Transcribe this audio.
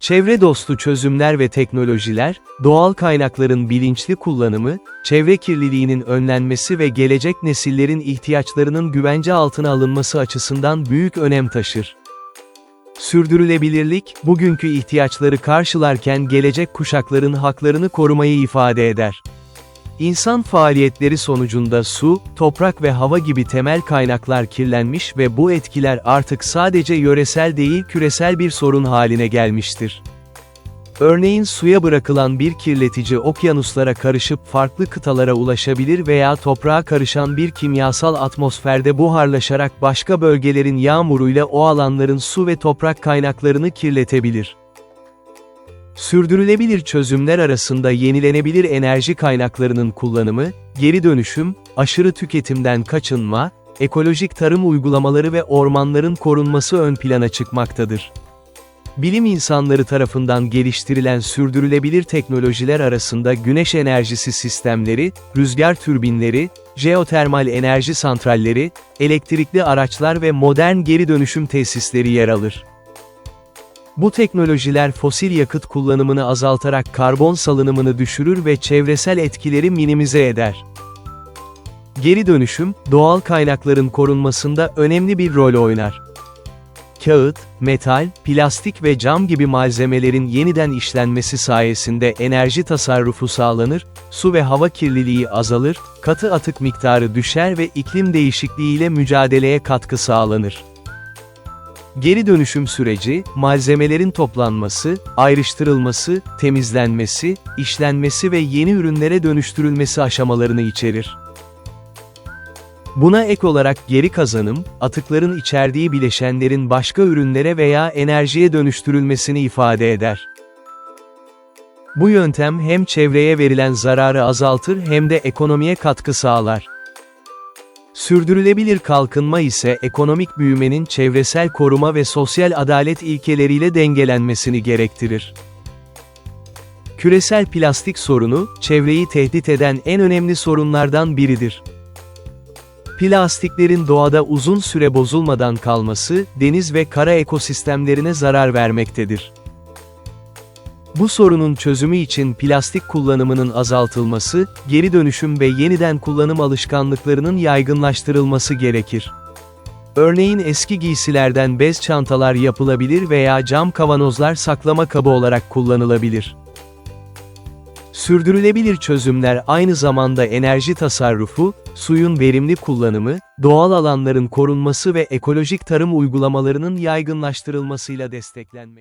Çevre dostu çözümler ve teknolojiler, doğal kaynakların bilinçli kullanımı, çevre kirliliğinin önlenmesi ve gelecek nesillerin ihtiyaçlarının güvence altına alınması açısından büyük önem taşır. Sürdürülebilirlik, bugünkü ihtiyaçları karşılarken gelecek kuşakların haklarını korumayı ifade eder. İnsan faaliyetleri sonucunda su, toprak ve hava gibi temel kaynaklar kirlenmiş ve bu etkiler artık sadece yöresel değil küresel bir sorun haline gelmiştir. Örneğin suya bırakılan bir kirletici okyanuslara karışıp farklı kıtalara ulaşabilir veya toprağa karışan bir kimyasal atmosferde buharlaşarak başka bölgelerin yağmuruyla o alanların su ve toprak kaynaklarını kirletebilir. Sürdürülebilir çözümler arasında yenilenebilir enerji kaynaklarının kullanımı, geri dönüşüm, aşırı tüketimden kaçınma, ekolojik tarım uygulamaları ve ormanların korunması ön plana çıkmaktadır. Bilim insanları tarafından geliştirilen sürdürülebilir teknolojiler arasında güneş enerjisi sistemleri, rüzgar türbinleri, jeotermal enerji santralleri, elektrikli araçlar ve modern geri dönüşüm tesisleri yer alır. Bu teknolojiler fosil yakıt kullanımını azaltarak karbon salınımını düşürür ve çevresel etkileri minimize eder. Geri dönüşüm, doğal kaynakların korunmasında önemli bir rol oynar. Kağıt, metal, plastik ve cam gibi malzemelerin yeniden işlenmesi sayesinde enerji tasarrufu sağlanır, su ve hava kirliliği azalır, katı atık miktarı düşer ve iklim değişikliğiyle mücadeleye katkı sağlanır. Geri dönüşüm süreci, malzemelerin toplanması, ayrıştırılması, temizlenmesi, işlenmesi ve yeni ürünlere dönüştürülmesi aşamalarını içerir. Buna ek olarak geri kazanım, atıkların içerdiği bileşenlerin başka ürünlere veya enerjiye dönüştürülmesini ifade eder. Bu yöntem hem çevreye verilen zararı azaltır hem de ekonomiye katkı sağlar. Sürdürülebilir kalkınma ise ekonomik büyümenin çevresel koruma ve sosyal adalet ilkeleriyle dengelenmesini gerektirir. Küresel plastik sorunu, çevreyi tehdit eden en önemli sorunlardan biridir. Plastiklerin doğada uzun süre bozulmadan kalması, deniz ve kara ekosistemlerine zarar vermektedir. Bu sorunun çözümü için plastik kullanımının azaltılması, geri dönüşüm ve yeniden kullanım alışkanlıklarının yaygınlaştırılması gerekir. Örneğin eski giysilerden bez çantalar yapılabilir veya cam kavanozlar saklama kabı olarak kullanılabilir. Sürdürülebilir çözümler aynı zamanda enerji tasarrufu, suyun verimli kullanımı, doğal alanların korunması ve ekolojik tarım uygulamalarının yaygınlaştırılmasıyla desteklenmek.